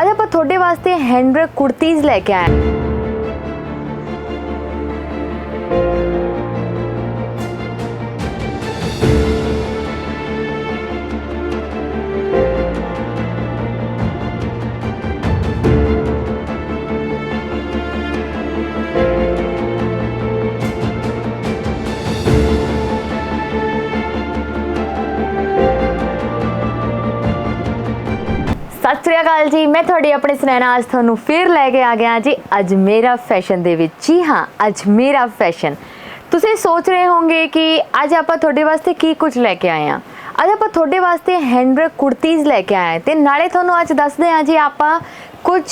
ਅੱਜ ਆਪਾਂ ਤੁਹਾਡੇ ਵਾਸਤੇ ਹੈਂਡਵਰਕ ਕੁੜਤੀਜ਼ ਲੈ ਕੇ ਆਏ ਹਾਂ। ਅਕਾਲ ਜੀ। ਮੈਂ ਤੁਹਾਡੀ ਆਪਣੇ ਸੁਨੈਣਾ ਅੱਜ ਤੁਹਾਨੂੰ ਫਿਰ ਲੈ ਕੇ ਆ ਗਿਆ ਜੀ। ਅੱਜ ਮੇਰਾ ਫੈਸ਼ਨ ਦੇ ਵਿੱਚ। ਜੀ ਹਾਂ, ਅੱਜ ਮੇਰਾ ਫੈਸ਼ਨ ਤੁਸੀਂ ਸੋਚ ਰਹੇ ਹੋਵੋਗੇ ਕਿ ਅੱਜ ਆਪਾਂ ਤੁਹਾਡੇ ਵਾਸਤੇ ਕੀ ਕੁਝ ਲੈ ਕੇ ਆਏ ਆ ਅੱਜ ਆਪਾਂ ਤੁਹਾਡੇ ਵਾਸਤੇ ਹੈਂਡਵਰਕ ਕੁੜਤੀਜ਼ ਲੈ ਕੇ ਆਏ ਹਾਂ। ਤੇ ਨਾਲੇ ਤੁਹਾਨੂੰ ਅੱਜ ਦੱਸਦੇ ਹਾਂ ਜੀ ਆਪਾਂ ਕੁਝ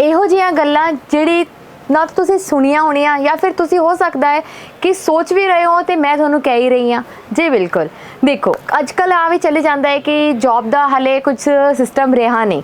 ਇਹੋ ਜਿਹੀਆਂ ਗੱਲਾਂ ਜਿਹੜੀ ਨਾ ਤਾਂ ਤੁਸੀਂ ਸੁਣੀਆਂ ਹੋਣੀਆਂ ਜਾਂ ਫਿਰ ਤੁਸੀਂ ਹੋ ਸਕਦਾ ਹੈ ਕਿ ਸੋਚ ਵੀ ਰਹੇ ਹੋ ਤੇ ਮੈਂ ਤੁਹਾਨੂੰ ਕਹਿ ਹੀ ਰਹੀ ਹਾਂ। ਜੀ ਬਿਲਕੁਲ। ਦੇਖੋ ਅੱਜ ਕੱਲ ਆ ਵੀ ਚੱਲੇ ਜਾਂਦਾ ਹੈ ਕਿ ਜੌਬ ਦਾ ਹਲੇ ਕੁਝ ਸਿਸਟਮ ਰਿਹਾ ਨਹੀਂ।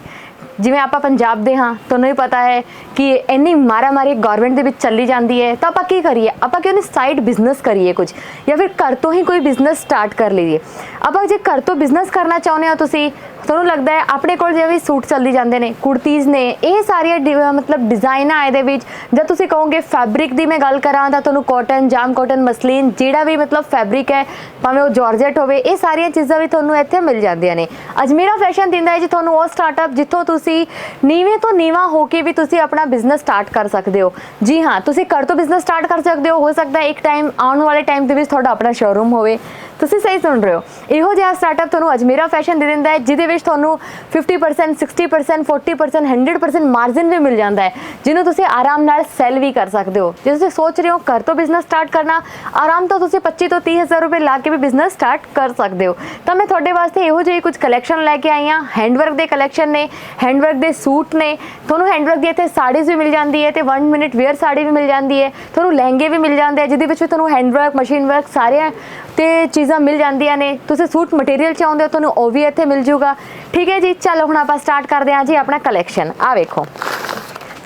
ਜਿਵੇਂ ਆਪਾਂ ਪੰਜਾਬ ਦੇ ਹਾਂ, ਤੁਹਾਨੂੰ ਵੀ ਪਤਾ ਹੈ ਕਿ ਇੰਨੀ ਮਾਰਾਮਾਰੀ ਗਵਰਨਮੈਂਟ ਦੇ ਵਿੱਚ ਚੱਲੀ ਜਾਂਦੀ ਹੈ, ਤਾਂ ਆਪਾਂ ਕੀ ਕਰੀਏ? ਆਪਾਂ ਕਿਉਂ ਨਹੀਂ ਸਾਈਡ ਬਿਜ਼ਨਸ ਕਰੀਏ ਕੁਝ? ਜਾਂ ਫਿਰ ਘਰ ਤੋਂ ਹੀ ਕੋਈ ਬਿਜ਼ਨਸ ਸਟਾਰਟ ਕਰ ਲਈਏ? ਆਪਾਂ ਜੇ ਘਰ ਤੋਂ ਬਿਜ਼ਨਸ ਕਰਨਾ ਚਾਹੁੰਦੇ ਹੋ ਤੁਸੀਂ ਤੁਹਾਨੂੰ ਲੱਗਦਾ ਹੈ ਆਪਣੇ ਕੋਲ ਜਿਵੇਂ ਸੂਟ ਚੱਲੀ ਜਾਂਦੇ ਨੇ, ਕੁੜਤੀਜ਼ ਨੇ, ਇਹ ਸਾਰੀਆਂ ਡਿ- ਮਤਲਬ ਡਿਜ਼ਾਈਨ ਆ ਇਹਦੇ ਵਿੱਚ ਜਦ ਤੁਸੀਂ ਕਹੋਗੇ ਫੈਬਰਿਕ ਦੀ ਮੈਂ ਗੱਲ ਕਰਾਂ ਤਾਂ ਤੁਹਾਨੂੰ ਕਾਟਨ ਜਾਮ ਕਾਟਨ ਮਸਲੀਨ ਜਿਹੜਾ ਵੀ ਮਤਲਬ ਫੈਬਰਿਕ ਹੈ, ਭਾਵੇਂ ਉਹ ਜਾਰਜਟ ਹੋਵੇ, ਇਹ ਸਾਰੀਆਂ ਚੀਜ਼ਾਂ ਵੀ ਤੁਹਾਨੂੰ ਇੱਥੇ ਮਿਲ ਜਾਂਦੀਆਂ ਨੇ। ਅਜਮੇਰਾ ਫੈਸ਼ਨ ਦਿੰਦਾ ਹੈ ਜੀ ਤੁਹਾਨੂੰ ਉਹ ਸਟਾਰਟਅਪ ਜਿੱਥੋਂ ਤੁਸੀਂ ਨੀਵੇਂ ਤੋਂ ਨੀਵਾ ਹੋ ਕੇ ਵੀ ਤੁਸੀਂ ਆਪਣਾ ਬਿਜ਼ਨਸ ਸਟਾਰਟ ਕਰ ਸਕਦੇ ਹੋ। ਜੀ ਹਾਂ, ਤੁਸੀਂ ਘਰ ਤੋਂ ਬਿਜ਼ਨਸ ਸਟਾਰਟ ਕਰ ਸਕਦੇ ਹੋ ਹੋ ਸਕਦਾ ਹੈ ਇੱਕ ਟਾਈਮ ਆਉਣ ਵਾਲੇ ਟਾਈਮ ਦੇ ਵਿੱਚ ਤੁਹਾਡਾ ਆਪਣਾ ਸ਼ੋਰੂਮ ਹੋਵੇ। ਤੁਸੀਂ ਸਹੀ ਸੁਣ ਰਹੇ ਹੋ। ਇਹੋ ਜਿਹਾ ਸਟਾਰਟਅਪ ਤੁਹਾਨੂੰ ਅਜਮੇਰਾ ਫੈਸ਼ਨ ਦੇ ਦਿੰਦਾ ਹੈ, ਜਿਹਦੇ ਵਿੱਚ ਤੁਹਾਨੂੰ 50% 60% 40% 100% ਮਾਰਜਨ ਵੀ ਮਿਲ ਜਾਂਦਾ ਹੈ, ਜਿਹਨੂੰ ਤੁਸੀਂ ਆਰਾਮ ਨਾਲ ਸੈਲ ਵੀ ਕਰ ਸਕਦੇ ਹੋ। ਜੇ ਤੁਸੀਂ ਸੋਚ ਰਹੇ ਹੋ ਘਰ ਤੋਂ ਬਿਜ਼ਨਸ ਸਟਾਰਟ ਕਰਨਾ, ਆਰਾਮ ਤੋਂ ਤੁਸੀਂ 25 ਤੋਂ 30 ਹਜ਼ਾਰ ਰੁਪਏ ਲਾ ਕੇ ਵੀ ਬਿਜ਼ਨਸ ਸਟਾਰਟ ਕਰ ਸਕਦੇ ਹੋ। ਤਾਂ ਮੈਂ ਤੁਹਾਡੇ ਵਾਸਤੇ ਇਹੋ ਜਿਹੇ ਕੁਝ ਕਲੈਕਸ਼ਨ ਲੈ ਕੇ ਆਈ ਹਾਂ। ਹੈਂਡਵਰਕ ਦੇ ਕਲੈਕਸ਼ਨ ਨੇ ਹੈਂਡਵਰਕ ਦੇ ਸੂਟ ਨੇ, ਤੁਹਾਨੂੰ ਹੈਂਡਵਰਕ ਦੀ ਇੱਥੇ ਸਾੜੀਜ਼ ਵੀ ਮਿਲ ਜਾਂਦੀ ਹੈ ਤੇ 1 ਮਿੰਟ ਵੇਅਰ ਸਾੜੀ ਵੀ ਮਿਲ ਜਾਂਦੀ ਹੈ, ਤੁਹਾਨੂੰ ਲਹਿੰਗੇ ਵੀ ਮਿਲ ਜਾਂਦੇ ਆ, ਜਿਹਦੇ ਵਿੱਚ ਵੀ ਤੁਹਾਨੂੰ ਹੈਂਡਵਰਕ ਮਸ਼ੀਨ ਵਰਕ ਸਾਰੇ ਤੇ ਚੀਜ਼ ਮਿਲ ਜਾਂਦੀਆਂ ਨੇ। ਤੁਸੀਂ ਸੂਟ ਮਟੀਰੀਅਲ ਚਾਹੁੰਦੇ ਹੋ, ਤੁਹਾਨੂੰ ਉਹ ਵੀ ਇੱਥੇ ਮਿਲ ਜਾਊਗਾ ਠੀਕ ਹੈ ਜੀ, ਚਲੋ ਹੁਣ ਆਪਾਂ ਸਟਾਰਟ ਕਰਦੇ ਹਾਂ ਜੀ ਆਪਣਾ ਕਲੈਕਸ਼ਨ ਆ ਵੇਖੋ।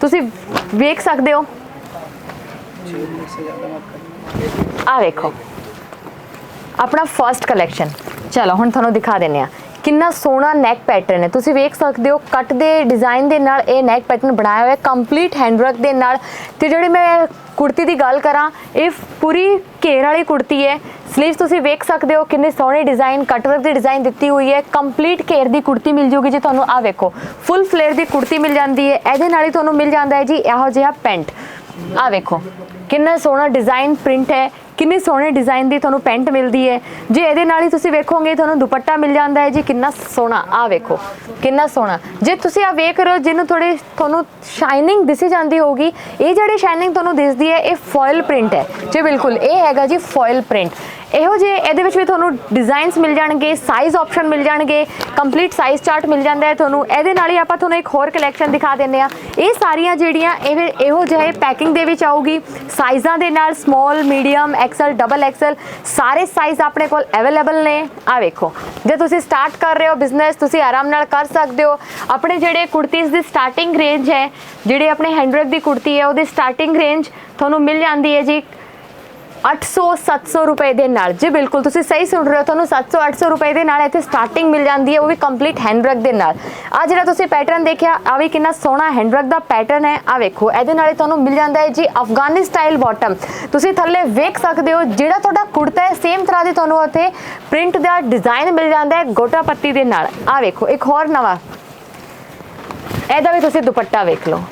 ਤੁਸੀਂ ਵੇਖ ਸਕਦੇ ਹੋ। ਆ ਵੇਖੋ। ਆਪਣਾ ਫਰਸਟ ਕਲੈਕਸ਼ਨ ਚਲੋ ਹੁਣ ਤੁਹਾਨੂੰ ਦਿਖਾ ਦਿੰਨੇ ਆ ਕਿੰਨਾ ਸੋਹਣਾ ਨੈਕ ਪੈਟਰਨ ਹੈ। ਤੁਸੀਂ ਵੇਖ ਸਕਦੇ ਹੋ ਕੱਟ ਦੇ ਡਿਜ਼ਾਈਨ ਦੇ ਨਾਲ ਇਹ ਨੈਕ ਪੈਟਰਨ ਬਣਾਇਆ ਹੋਇਆ ਹੈ। ਕੰਪਲੀਟ ਹੈਂਡਵਰਕ ਦੇ ਨਾਲ। ਤੇ ਜਿਹੜੇ ਮੈਂ ਕੁੜਤੀ ਦੀ ਗੱਲ ਕਰਾਂ, ਇਹ ਪੂਰੀ ਘੇਰ ਵਾਲੀ ਕੁੜਤੀ ਹੈ। ਸਲੀਵਸ ਤੁਸੀਂ ਵੇਖ ਸਕਦੇ ਹੋ ਕਿੰਨੇ ਸੋਹਣੇ ਡਿਜ਼ਾਈਨ ਕਟਵਰਕ ਦੀ ਡਿਜ਼ਾਈਨ ਦਿੱਤੀ ਹੋਈ ਹੈ। ਕੰਪਲੀਟ ਘੇਰ ਦੀ ਕੁੜਤੀ ਮਿਲ ਜੂਗੀ ਜੀ ਤੁਹਾਨੂੰ। ਆ ਵੇਖੋ ਫੁੱਲ ਫਲੇਅਰ ਦੀ ਕੁੜਤੀ ਮਿਲ ਜਾਂਦੀ ਹੈ। ਇਹਦੇ ਨਾਲ ਹੀ ਤੁਹਾਨੂੰ ਮਿਲ ਜਾਂਦਾ ਹੈ ਜੀ ਇਹੋ ਜਿਹਾ ਪੈਂਟ। ਆ ਵੇਖੋ, ਕਿੰਨਾ ਸੋਹਣਾ ਡਿਜ਼ਾਈਨ ਪ੍ਰਿੰਟ ਹੈ। ਕਿੰਨੇ ਸੋਹਣੇ ਡਿਜ਼ਾਈਨ ਦੀ ਤੁਹਾਨੂੰ ਪੈਂਟ ਮਿਲਦੀ ਹੈ। ਜੇ ਇਹਦੇ ਨਾਲ ਹੀ ਤੁਸੀਂ ਵੇਖੋਗੇ, ਤੁਹਾਨੂੰ ਦੁਪੱਟਾ ਮਿਲ ਜਾਂਦਾ ਹੈ ਜੀ। ਕਿੰਨਾ ਸੋਹਣਾ ਆ ਵੇਖੋ, ਕਿੰਨਾ ਸੋਹਣਾ। ਜੇ ਤੁਸੀਂ ਆ ਵੇਖ ਰਹੇ ਹੋ, ਜਿਹਨੂੰ ਥੋੜੀ ਤੁਹਾਨੂੰ ਸ਼ਾਈਨਿੰਗ ਦਿਸੀ ਜਾਂਦੀ ਹੋਗੀ ਇਹ ਜਿਹੜੀ ਸ਼ਾਈਨਿੰਗ ਤੁਹਾਨੂੰ ਦਿਸਦੀ ਹੈ, ਇਹ ਫੋਇਲ ਪ੍ਰਿੰਟ ਹੈ। ਜੇ ਬਿਲਕੁਲ, ਇਹ ਹੈਗਾ ਜੀ ਫੋਇਲ ਪ੍ਰਿੰਟ ਇਹੋ ਜਿਹੇ, ਇਹਦੇ ਵਿੱਚ ਵੀ ਤੁਹਾਨੂੰ ਡਿਜ਼ਾਈਨਸ ਮਿਲ ਜਾਣਗੇ ਸਾਈਜ਼ ਆਪਸ਼ਨ ਮਿਲ ਜਾਣਗੇ ਕੰਪਲੀਟ ਸਾਈਜ਼ ਚਾਰਟ ਮਿਲ ਜਾਂਦਾ ਹੈ ਤੁਹਾਨੂੰ। ਇਹਦੇ ਨਾਲ ਹੀ ਆਪਾਂ ਤੁਹਾਨੂੰ ਇੱਕ ਹੋਰ ਕਲੈਕਸ਼ਨ ਦਿਖਾ ਦਿੰਦੇ ਆ ਇਹ ਸਾਰੀਆਂ ਜਿਹੜੀਆਂ, ਇਹ ਇਹੋ ਜਿਹੇ ਪੈਕਿੰਗ ਦੇ ਵਿੱਚ ਆਊਗੀ। ਸਾਈਜ਼ਾਂ ਦੇ ਨਾਲ small medium XL double XL ਸਾਰੇ ਸਾਈਜ਼ ਆਪਣੇ ਕੋਲ ਅਵੇਲੇਬਲ ਨੇ। ਆ ਵੇਖੋ, ਜੇ ਤੁਸੀਂ ਸਟਾਰਟ ਕਰ ਰਹੇ ਹੋ ਬਿਜ਼ਨਸ ਤੁਸੀਂ ਆਰਾਮ ਨਾਲ ਕਰ ਸਕਦੇ ਹੋ। ਆਪਣੇ ਜਿਹੜੇ ਕੁੜਤੀਜ਼ ਦੀ ਸਟਾਰਟਿੰਗ ਰੇਂਜ ਹੈ, ਜਿਹੜੇ ਆਪਣੇ ਹੈਂਡਵਰਕ ਦੀ ਕੁੜਤੀ ਹੈ, ਉਹਦੀ ਸਟਾਰਟਿੰਗ ਰੇਂਜ ਤੁਹਾਨੂੰ ਮਿਲ ਜਾਂਦੀ ਹੈ ਜੀ। 800 700 ਰੁਪਏ ਦੇ ਨਾਲ। ਜੀ, ਬਿਲਕੁਲ, ਤੁਸੀਂ ਸਹੀ ਸੁਣ ਰਹੇ ਹੋ। ਤੁਹਾਨੂੰ 700 800 ਰੁਪਏ ਦੇ ਨਾਲ ਇੱਥੇ ਸਟਾਰਟਿੰਗ ਮਿਲ ਜਾਂਦੀ ਹੈ, ਉਹ ਵੀ ਕੰਪਲੀਟ ਹੈਂਡਵਰਕ ਦੇ ਨਾਲ। ਆ ਜਿਹੜਾ ਤੁਸੀਂ ਪੈਟਰਨ ਦੇਖਿਆ ਆ ਵੀ ਕਿੰਨਾ ਸੋਹਣਾ ਹੈਂਡਵਰਕ ਦਾ ਪੈਟਰਨ ਹੈ। ਆ ਵੇਖੋ, ਇਹਦੇ ਨਾਲ ਹੀ ਤੁਹਾਨੂੰ ਮਿਲ ਜਾਂਦਾ ਹੈ ਜੀ ਅਫਗਾਨੀ ਸਟਾਈਲ ਬਾਟਮ ਤੁਸੀਂ ਥੱਲੇ ਵੇਖ ਸਕਦੇ ਹੋ, ਜਿਹੜਾ ਤੁਹਾਡਾ ਕੁੜਤਾ ਹੈ ਸੇਮ ਤਰ੍ਹਾਂ ਦੀ ਤੁਹਾਨੂੰ ਉੱਥੇ ਪ੍ਰਿੰਟ ਦਾ ਡਿਜ਼ਾਈਨ ਮਿਲ ਜਾਂਦਾ ਹੈ ਗੋਟਾ ਪੱਤੀ ਦੇ ਨਾਲ। ਆ ਵੇਖੋ, ਇੱਕ ਹੋਰ ਨਵਾਂ। ਇਹਦਾ ਵੀ ਤੁਸੀਂ ਦੁਪੱਟਾ ਵੇਖ ਲਓ।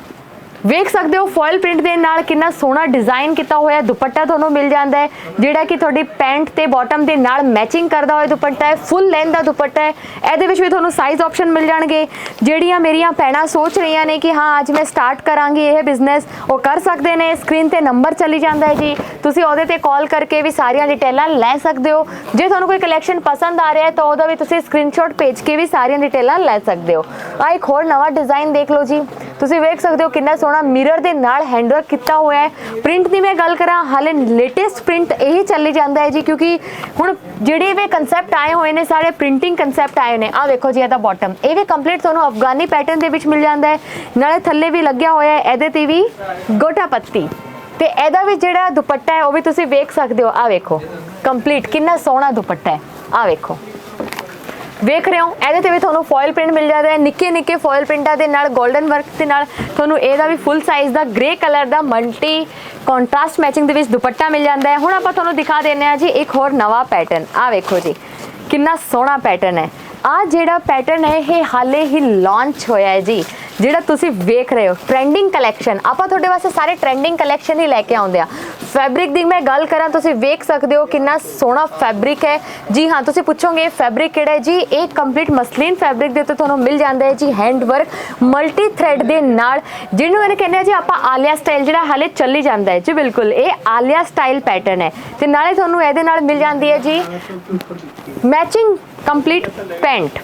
ਵੇਖ ਸਕਦੇ ਹੋ ਫੋਇਲ ਪ੍ਰਿੰਟ ਦੇ ਨਾਲ ਕਿੰਨਾ ਸੋਹਣਾ ਡਿਜ਼ਾਈਨ ਕੀਤਾ ਹੋਇਆ ਦੁਪੱਟਾ ਤੁਹਾਨੂੰ ਮਿਲ ਜਾਂਦਾ ਹੈ, ਜਿਹੜਾ ਕਿ ਤੁਹਾਡੀ ਪੈਂਟ ਤੇ ਬਾਟਮ ਦੇ ਨਾਲ ਮੈਚਿੰਗ ਕਰਦਾ ਹੋਇਆ ਦੁਪੱਟਾ ਹੈ। ਫੁੱਲ ਲੈਂਥ ਦਾ ਦੁਪੱਟਾ ਹੈ। ਇਹਦੇ ਵਿੱਚ ਵੀ ਤੁਹਾਨੂੰ ਸਾਈਜ਼ ਆਪਸ਼ਨ ਮਿਲ ਜਾਣਗੇ। ਜਿਹੜੀਆਂ ਮੇਰੀਆਂ ਭੈਣਾਂ ਸੋਚ ਰਹੀਆਂ ਨੇ ਕਿ ਹਾਂ, ਅੱਜ ਮੈਂ ਸਟਾਰਟ ਕਰਾਂਗੀ ਇਹ ਬਿਜ਼ਨਸ ਉਹ ਕਰ ਸਕਦੇ ਨੇ। ਸਕਰੀਨ ਤੇ ਨੰਬਰ ਚੱਲੀ ਜਾਂਦਾ ਹੈ ਜੀ। ਤੁਸੀਂ ਉਹਦੇ ਤੇ ਕਾਲ ਕਰਕੇ ਵੀ ਸਾਰੀਆਂ ਡਿਟੇਲਾਂ ਲੈ ਸਕਦੇ ਹੋ। ਜੇ ਤੁਹਾਨੂੰ ਕੋਈ ਕਲੈਕਸ਼ਨ ਪਸੰਦ ਆ ਰਿਹਾ ਹੈ, ਤਾਂ ਉਹਦਾ ਵੀ ਤੁਸੀਂ ਸਕਰੀਨਸ਼ਾਟ ਭੇਜ ਕੇ ਵੀ ਸਾਰੀਆਂ ਡਿਟੇਲਾਂ ਲੈ ਸਕਦੇ ਹੋ। ਆ ਇੱਕ ਹੋਰ ਨਵਾਂ ਡਿਜ਼ਾਈਨ ਦੇਖ ਲਓ ਜੀ। ਤੁਸੀਂ ਵੇਖ ਸਕਦੇ ਹੋ ਕਿੰਨਾ ਸੋਹਣਾ ਮਿਰਰ ਦੇ ਨਾਲ ਹੈਂਡਵਰਕ ਕੀਤਾ ਹੋਇਆ ਹੈ। ਪ੍ਰਿੰਟ ਦੀ ਮੈਂ ਗੱਲ ਕਰਾਂ, ਹਾਲੇ ਲੇਟੈਸਟ ਪ੍ਰਿੰਟ ਇਹੀ ਚੱਲੀ ਜਾਂਦਾ ਹੈ ਜੀ, ਕਿਉਂਕਿ ਹੁਣ ਜਿਹੜੇ ਵੀ ਕਨਸੈਪਟ ਆਏ ਹੋਏ ਨੇ, ਸਾਰੇ ਪ੍ਰਿੰਟਿੰਗ ਕਨਸੈਪਟ ਆਏ ਨੇ। ਆ ਵੇਖੋ ਜੀ, ਇਹਦਾ ਬਾਟਮ ਇਹ ਵੀ ਕੰਪਲੀਟ ਤੁਹਾਨੂੰ ਅਫਗਾਨੀ ਪੈਟਰਨ ਦੇ ਵਿੱਚ ਮਿਲ ਜਾਂਦਾ ਹੈ। ਨਾਲੇ ਥੱਲੇ ਵੀ ਲੱਗਿਆ ਹੋਇਆ ਹੈ, ਇਹਦੇ ਤੇ ਵੀ ਗੋਟਾ ਪੱਤੀ। ਤੇ ਇਹਦਾ ਵੀ ਜਿਹੜਾ ਦੁਪੱਟਾ ਹੈ, ਉਹ ਵੀ ਤੁਸੀਂ ਵੇਖ ਸਕਦੇ ਹੋ। ਆ ਵੇਖੋ ਕੰਪਲੀਟ ਕਿੰਨਾ ਸੋਹਣਾ ਦੁਪੱਟਾ ਹੈ। ਆ ਵੇਖੋ। ਵੇਖ ਰਹੇ ਹੋ, ਇਹਦੇ ਤੇ ਵੀ ਤੁਹਾਨੂੰ ਫੋਇਲ ਪ੍ਰਿੰਟ ਮਿਲ ਜਾਂਦਾ ਹੈ। ਨਿੱਕੇ ਨਿੱਕੇ ਫੋਇਲ ਪ੍ਰਿੰਟਾਂ ਦੇ ਨਾਲ 골ਡਨ ਵਰਕ ਦੇ ਨਾਲ, ਤੁਹਾਨੂੰ ਇਹਦਾ ਵੀ ਫੁੱਲ ਸਾਈਜ਼ ਦਾ ਗ੍ਰੇ ਕਲਰ ਦਾ ਮਲਟੀ ਕੰਟਰਾਸਟ ਮੈਚਿੰਗ ਦੇ ਵਿੱਚ ਦੁਪੱਟਾ ਮਿਲ ਜਾਂਦਾ ਹੈ। ਹੁਣ ਆਪਾਂ ਤੁਹਾਨੂੰ ਦਿਖਾ ਦਿੰਨੇ ਆ ਜੀ, ਇੱਕ ਹੋਰ ਨਵਾਂ ਪੈਟਰਨ ਆ ਵੇਖੋ ਜੀ, ਕਿੰਨਾ ਸੋਹਣਾ ਪੈਟਰਨ ਹੈ। ਆ ਜਿਹੜਾ ਪੈਟਰਨ ਹੈ, ਇਹ ਹਾਲੇ ਹੀ ਲਾਂਚ ਹੋਇਆ ਹੈ ਜੀ। ਜਿਹੜਾ ਤੁਸੀਂ ਵੇਖ ਰਹੇ ਹੋ ਟ੍ਰੈਂਡਿੰਗ ਕਲੈਕਸ਼ਨ ਆਪਾਂ ਤੁਹਾਡੇ ਵਾਸਤੇ ਸਾਰੇ ਟ੍ਰੈਂਡਿੰਗ ਕਲੈਕਸ਼ਨ ਹੀ ਲੈ ਕੇ ਆਉਂਦੇ ਆ ਫੈਬਰਿਕ ਦੀ ਮੈਂ ਗੱਲ ਕਰਾਂ, ਤੁਸੀਂ ਵੇਖ ਸਕਦੇ ਹੋ ਕਿੰਨਾ ਸੋਹਣਾ ਫੈਬਰਿਕ ਹੈ। ਜੀ ਹਾਂ, ਤੁਸੀਂ ਪੁੱਛੋਗੇ ਫੈਬਰਿਕ ਕਿਹੜਾ ਹੈ? ਜੀ, ਇਹ ਕੰਪਲੀਟ ਮਸਲੀਨ ਫੈਬਰਿਕ ਦੇ ਉੱਤੇ ਤੁਹਾਨੂੰ ਮਿਲ ਜਾਂਦਾ ਹੈ। ਜੀ ਹੈਂਡ ਵਰਕ ਮਲਟੀ ਥ੍ਰੈਡ ਦੇ ਨਾਲ, ਜਿਹਨੂੰ ਇਹਨੇ ਕਹਿੰਦੇ ਆ ਜੀ, ਆਪਾਂ ਆਲਿਆ ਸਟਾਈਲ ਜਿਹੜਾ ਹਾਲੇ ਚੱਲੀ ਜਾਂਦਾ ਹੈ। ਜੀ, ਬਿਲਕੁਲ, ਇਹ ਆਲਿਆ ਸਟਾਈਲ ਪੈਟਰਨ ਹੈ। ਤੇ ਨਾਲੇ ਤੁਹਾਨੂੰ ਇਹਦੇ ਨਾਲ ਮਿਲ ਜਾਂਦੀ ਹੈ ਜੀ ਮੈਚਿੰਗ ਕੰਪਲੀਟ ਪੈਂਟ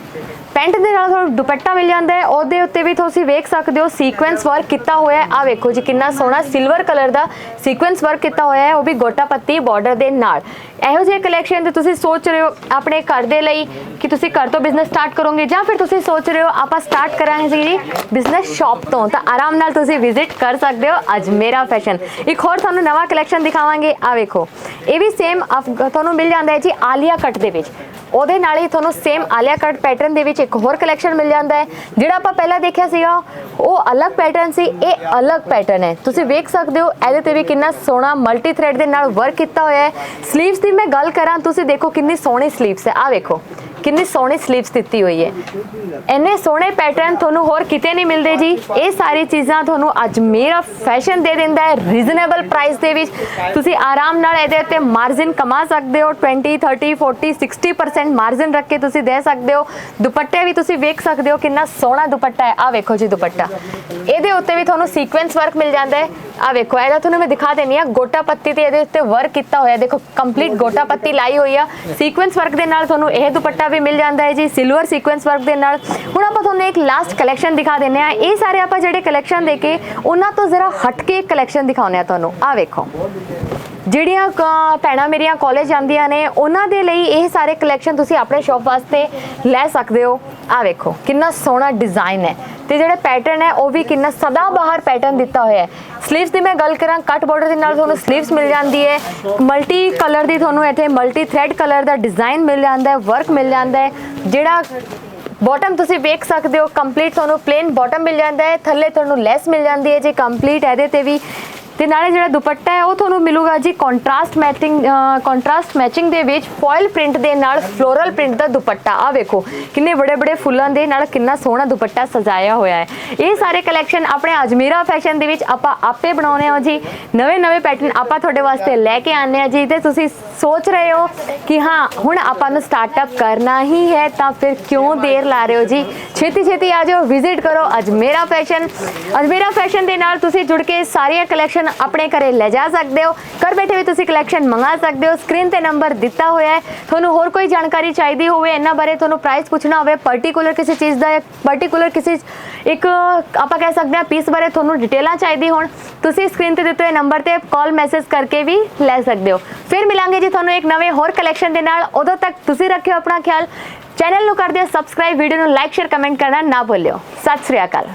ਪੈਂਟ ਦੇ ਨਾਲ ਤੁਹਾਨੂੰ ਦੁਪੱਟਾ ਮਿਲ ਜਾਂਦਾ ਹੈ। ਉਹਦੇ ਉੱਤੇ ਵੀ ਤੁਸੀਂ ਵੇਖ ਸਕਦੇ ਹੋ ਸੀਕੁਐਂਸ ਵਰਕ ਕੀਤਾ ਹੋਇਆ ਹੈ। ਆ ਵੇਖੋ ਜੀ, ਕਿੰਨਾ ਸੋਹਣਾ ਸਿਲਵਰ ਕਲਰ ਦਾ ਸੀਕੁਐਂਸ ਵਰਕ ਕੀਤਾ ਹੋਇਆ ਹੈ। ਉਹ ਵੀ ਗੋਟਾ ਪੱਤੀ ਬਾਰਡਰ ਦੇ ਨਾਲ। ਇਹੋ ਜਿਹੇ ਕਲੈਕਸ਼ਨ ਤੇ ਤੁਸੀਂ ਸੋਚ ਰਹੇ ਹੋ ਆਪਣੇ ਘਰ ਦੇ ਲਈ ਕਿ ਤੁਸੀਂ ਘਰ ਤੋਂ ਬਿਜ਼ਨਸ ਸਟਾਰਟ ਕਰੋਗੇ ਜਾਂ ਫਿਰ ਤੁਸੀਂ ਸੋਚ ਰਹੇ ਹੋ ਆਪਾਂ ਸਟਾਰਟ ਕਰਾਂਗੇ ਜੀ ਬਿਜ਼ਨਸ ਸ਼ਾਪ ਤੋਂ, ਤਾਂ ਆਰਾਮ ਨਾਲ ਤੁਸੀਂ ਵਿਜ਼ਿਟ ਕਰ ਸਕਦੇ ਹੋ ਅੱਜ ਮੇਰਾ ਫੈਸ਼ਨ ਇੱਕ ਹੋਰ ਤੁਹਾਨੂੰ ਨਵਾਂ ਕਲੈਕਸ਼ਨ ਦਿਖਾਵਾਂਗੇ। ਆ ਵੇਖੋ, ਇਹ ਵੀ ਸੇਮ ਤੁਹਾਨੂੰ ਮਿਲ ਜਾਂਦਾ ਹੈ ਜੀ ਆਲੀਆ ਕੱਟ ਦੇ ਵਿੱਚ। ਉਹਦੇ ਨਾਲ ਹੀ ਤੁਹਾਨੂੰ ਸੇਮ ਆਲੀਆ ਕੱਟ ਪੈਟਰਨ ਦੇ ਵਿੱਚ ਇੱਕ ਹੋਰ ਕਲੈਕਸ਼ਨ ਮਿਲ ਜਾਂਦਾ ਹੈ, ਜਿਹੜਾ ਆਪਾਂ ਪਹਿਲਾਂ ਦੇਖਿਆ ਸੀਗਾ, ਉਹ ਅਲੱਗ ਪੈਟਰਨ ਸੀ, ਇਹ ਅਲੱਗ ਪੈਟਰਨ ਹੈ। ਤੁਸੀਂ ਵੇਖ ਸਕਦੇ ਹੋ, ਇਹਦੇ ਤੇ ਵੀ ਕਿੰਨਾ ਸੋਹਣਾ ਮਲਟੀ ਥ੍ਰੈਡ ਦੇ ਨਾਲ ਵਰਕ ਕੀਤਾ ਹੋਇਆ ਹੈ। ਸਲੀਵਸ ਦੀ ਮੈਂ ਗੱਲ ਕਰਾਂ, ਤੁਸੀਂ ਦੇਖੋ ਕਿੰਨੀ ਸੋਹਣੀ ਸਲੀਵਸ ਹੈ। ਆ ਵੇਖੋ। ਕਿੰਨੀ ਸੋਹਣੀ ਸਲੀਵਸ ਦਿੱਤੀ ਹੋਈ ਹੈ। ਇੰਨੇ ਸੋਹਣੇ ਪੈਟਰਨ ਤੁਹਾਨੂੰ ਹੋਰ ਕਿਤੇ ਨਹੀਂ ਮਿਲਦੇ ਜੀ। ਇਹ ਸਾਰੀ ਚੀਜ਼ਾਂ ਤੁਹਾਨੂੰ ਅੱਜ ਮੇਰਾ ਫੈਸ਼ਨ ਦੇ ਦਿੰਦਾ ਹੈ ਰੀਜ਼ਨੇਬਲ ਪ੍ਰਾਈਸ ਦੇ ਵਿੱਚ। ਤੁਸੀਂ ਆਰਾਮ ਨਾਲ ਇਹਦੇ ਉੱਤੇ ਮਾਰਜਨ ਕਮਾ ਸਕਦੇ ਹੋ 20 30 40 60% ਮਾਰਜਨ ਰੱਖ ਕੇ ਤੁਸੀਂ ਦੇ ਸਕਦੇ ਹੋ। ਦੁਪੱਟੇ ਵੀ ਤੁਸੀਂ ਵੇਖ ਸਕਦੇ ਹੋ ਕਿੰਨਾ ਸੋਹਣਾ ਦੁਪੱਟਾ ਹੈ। ਆ ਵੇਖੋ ਜੀ ਦੁਪੱਟਾ। ਇਹਦੇ ਉੱਤੇ ਵੀ ਤੁਹਾਨੂੰ ਸੀਕੁਐਂਸ ਵਰਕ ਮਿਲ ਜਾਂਦਾ ਹੈ। ਆ ਵੇਖੋ, ਇਹਦਾ ਤੁਹਾਨੂੰ ਮੈਂ ਦਿਖਾ ਦੇਣੀ ਆ, ਗੋਟਾ ਪੱਤੀ ਤੇ ਇਹਦੇ ਉੱਤੇ ਵਰਕ ਕੀਤਾ ਹੋਇਆ, ਦੇਖੋ ਕੰਪਲੀਟ ਗੋਟਾ ਪੱਤੀ ਲਾਈ ਹੋਈ ਆ। ਸੀਕੁਐਂਸ ਵਰਕ ਦੇ ਨਾਲ ਤੁਹਾਨੂੰ ਇਹ ਦੁਪੱਟਾ ਵੀ ਮਿਲ ਜਾਂਦਾ ਹੈ ਜੀ ਸਿਲਵਰ ਸੀਕੁਐਂਸ ਵਰਕ ਦੇ ਨਾਲ। ਹੁਣ ਆਪਾਂ ਤੁਹਾਨੂੰ ਇੱਕ ਲਾਸਟ ਕਲੈਕਸ਼ਨ ਦਿਖਾ ਦਿੰਨੇ ਆ ਇਹ ਸਾਰੇ ਆਪਾਂ ਜਿਹੜੇ ਕਲੈਕਸ਼ਨ ਦੇ ਕੇ, ਉਹਨਾਂ ਤੋਂ ਜ਼ਰਾ ਹਟ ਕੇ ਕਲੈਕਸ਼ਨ ਦਿਖਾਉਂਦੇ ਆ ਤੁਹਾਨੂੰ। ਆ ਵੇਖੋ। ਜਿਹੜੀਆਂ ਕ- ਭੈਣਾਂ ਮੇਰੀਆਂ ਕਾਲਜ ਜਾਂਦੀਆਂ ਨੇ, ਉਹਨਾਂ ਦੇ ਲਈ ਇਹ ਸਾਰੇ ਕਲੈਕਸ਼ਨ ਤੁਸੀਂ ਆਪਣੇ ਸ਼ੌਪ ਵਾਸਤੇ ਲੈ ਸਕਦੇ ਹੋ। ਆ ਵੇਖੋ, ਕਿੰਨਾ ਸੋਹਣਾ ਡਿਜ਼ਾਈਨ ਹੈ। ਤੇ ਜਿਹੜਾ ਪੈਟਰਨ ਹੈ, ਉਹ ਵੀ ਕਿੰਨਾ ਸਦਾ ਬਾਹਰ ਪੈਟਰਨ ਦਿੱਤਾ ਹੋਇਆ ਹੈ। ਸਲੀਵਸ ਦੀ ਮੈਂ ਗੱਲ ਕਰਾਂ ਕੱਟ ਬਾਰਡਰ ਦੇ ਨਾਲ ਤੁਹਾਨੂੰ ਸਲੀਵਸ ਮਿਲ ਜਾਂਦੀ ਹੈ। ਮਲਟੀ ਕਲਰ ਦੀ ਤੁਹਾਨੂੰ ਇੱਥੇ ਮਲਟੀ ਥ੍ਰੈਡ ਕਲਰ ਦਾ ਡਿਜ਼ਾਈਨ ਮਿਲ ਜਾਂਦਾ ਹੈ ਵਰਕ ਮਿਲ ਜਾਂਦਾ ਹੈ। ਜਿਹੜਾ ਬਾਟਮ ਤੁਸੀਂ ਵੇਖ ਸਕਦੇ ਹੋ ਕੰਪਲੀਟ ਤੁਹਾਨੂੰ ਪਲੇਨ ਬਾਟਮ ਮਿਲ ਜਾਂਦਾ ਹੈ, ਥੱਲੇ ਤੁਹਾਨੂੰ ਲੈਸ ਮਿਲ ਜਾਂਦੀ ਹੈ, ਜੇ ਕੰਪਲੀਟ ਇਹਦੇ ਤੇ ਵੀ ਤੇ ਨਾਲੇ ਜਿਹੜਾ ਦੁਪੱਟਾ ਹੈ, ਉਹ ਤੁਹਾਨੂੰ ਮਿਲੂਗਾ ਜੀ ਕੰਟਰਾਸਟ ਮੈਚਿੰਗ ਕੰਟਰਾਸਟ ਮੈਚਿੰਗ ਦੇ ਵਿੱਚ ਫੋਇਲ ਪ੍ਰਿੰਟ ਦੇ ਨਾਲ ਫਲੋਰਲ ਪ੍ਰਿੰਟ ਦਾ ਦੁਪੱਟਾ। ਆ ਵੇਖੋ, ਕਿੰਨੇ ਬੜੇ ਬੜੇ ਫੁੱਲਾਂ ਦੇ ਨਾਲ ਕਿੰਨਾ ਸੋਹਣਾ ਦੁਪੱਟਾ ਸਜਾਇਆ ਹੋਇਆ ਹੈ। ਇਹ ਸਾਰੇ ਕਲੈਕਸ਼ਨ ਆਪਣੇ ਅਜਮੇਰਾ ਫੈਸ਼ਨ ਦੇ ਵਿੱਚ ਆਪਾਂ ਆਪੇ ਬਣਾਉਨੇ ਆ ਜੀ। ਨਵੇਂ ਨਵੇਂ ਪੈਟਰਨ ਆਪਾਂ ਤੁਹਾਡੇ ਵਾਸਤੇ ਲੈ ਕੇ ਆਨੇ ਆ ਜੀ ਤੇ ਤੁਸੀਂ ਸੋਚ ਰਹੇ ਹੋ ਕਿ ਹਾਂ, ਹੁਣ ਆਪਾਂ ਨੂੰ ਸਟਾਰਟਅਪ ਕਰਨਾ ਹੀ ਹੈ ਤਾਂ ਫਿਰ ਕਿਉਂ ਦੇਰ ਲਾ ਰਹੇ ਹੋ ਜੀ? ਛੇਤੀ ਛੇਤੀ ਆ ਜਾਓ ਵਿਜ਼ਿਟ ਕਰੋ ਅਜਮੇਰਾ ਫੈਸ਼ਨ ਅਜਮੇਰਾ ਫੈਸ਼ਨ ਦੇ ਨਾਲ ਤੁਸੀਂ ਜੁੜ ਕੇ ਸਾਰੀਆਂ ਕਲੈਕਸ਼ਨ ਕਲੈਕਸ਼ਨ ਆਪਣੇ ਘਰੇ ਲੈ ਜਾ ਸਕਦੇ ਹੋ। ਘਰ ਬੈਠੇ ਵੀ ਤੁਸੀਂ ਕਲੈਕਸ਼ਨ ਮੰਗਾ ਸਕਦੇ ਹੋ। ਸਕਰੀਨ ਤੇ ਨੰਬਰ ਦਿੱਤਾ ਹੋਇਆ ਹੈ। ਤੁਹਾਨੂੰ ਹੋਰ ਕੋਈ ਜਾਣਕਾਰੀ ਚਾਹੀਦੀ ਹੋਵੇ ਇਹਨਾਂ ਬਾਰੇ, ਤੁਹਾਨੂੰ ਪ੍ਰਾਈਸ ਪੁੱਛਣਾ ਹੋਵੇ ਪਾਰਟਿਕੂਲਰ ਕਿਸੇ ਚੀਜ਼ ਦਾ ਪਾਰਟਿਕੂਲਰ ਕਿਸੇ ਇੱਕ ਆਪਾਂ ਕਹਿ ਸਕਦੇ ਹਾਂ ਪੀਸ ਬਾਰੇ ਤੁਹਾਨੂੰ ਡਿਟੇਲਾਂ ਚਾਹੀਦੀ ਹੋਣ। ਤੁਸੀਂ ਸਕਰੀਨ ਤੇ ਦਿੱਤੇ ਹੋਏ ਨੰਬਰ ਤੇ ਕਾਲ ਮੈਸੇਜ ਕਰਕੇ ਵੀ ਲੈ ਸਕਦੇ ਹੋ। ਫਿਰ ਮਿਲਾਂਗੇ ਜੀ ਤੁਹਾਨੂੰ ਇੱਕ ਨਵੇਂ ਹੋਰ ਕਲੈਕਸ਼ਨ ਦੇ ਨਾਲ। ਉਦੋਂ ਤੱਕ ਤੁਸੀਂ ਰੱਖਿਓ ਆਪਣਾ ਖਿਆਲ। ਚੈਨਲ ਨੂੰ ਕਰ ਦਿਓ ਸਬਸਕ੍ਰਾਈਬ ਵੀਡੀਓ ਨੂੰ ਲਾਈਕ ਸ਼ੇਅਰ ਕਮੈਂਟ ਕਰਨਾ ਨਾ ਭੁੱਲਿਓ। ਸਤਿ ਸ੍ਰੀ ਅਕਾਲ।